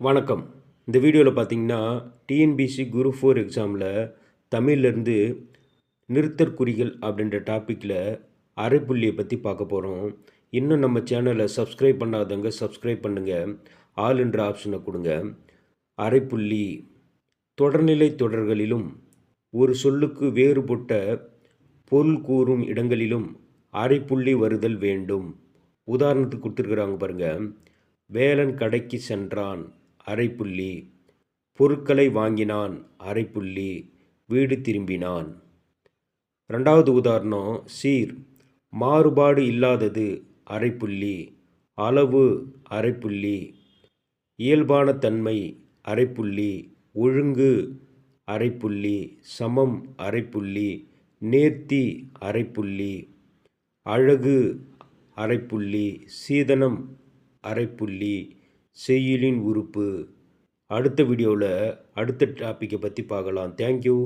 வணக்கம். இந்த வீடியோவில் பார்த்தீங்கன்னா டிஎன்பிசி குரு ஃபோர் எக்ஸாமில் தமிழ்லேருந்து நிறுத்தற்குறிகள் அப்படின்ற டாப்பிக்கில் அரைப்புள்ளியை பற்றி பார்க்க போகிறோம் இன்னும் நம்ம சேனலை சப்ஸ்கிரைப் பண்ணாதவங்க சப்ஸ்கிரைப் பண்ணுங்கள் ஆல் என்ற ஆப்ஷனை கொடுங்க. அரைப்புள்ளி தொடர்நிலை தொடர்களிலும் ஒரு சொல்லுக்கு வேறுபட்ட பொருள் கூறும் இடங்களிலும் அரைப்புள்ளி வருதல் வேண்டும். உதாரணத்துக்கு கொடுத்துருக்குறாங்க பாருங்கள் வேலன் கடைக்கு சென்றான். அரைப்புள்ளி. பொருட்களை வாங்கினான் அரைப்புள்ளி. வீடு திரும்பினான். ரெண்டாவது உதாரணம் சீர். மாறுபாடு இல்லாதது அரைப்புள்ளி. அளவு அரைப்புள்ளி. இயல்பான தன்மை அரைப்புள்ளி. ஒழுங்கு அரைப்புள்ளி. சமம் அரைப்புள்ளி. நேர்த்தி அரைப்புள்ளி. அழகு அரைப்புள்ளி. சீதனம் அரைப்புள்ளி. செய்யுளின் உறுப்பு. அடுத்த வீடியோவில் அடுத்த டாப்பிக்கை பற்றி பார்க்கலாம். தேங்க்யூ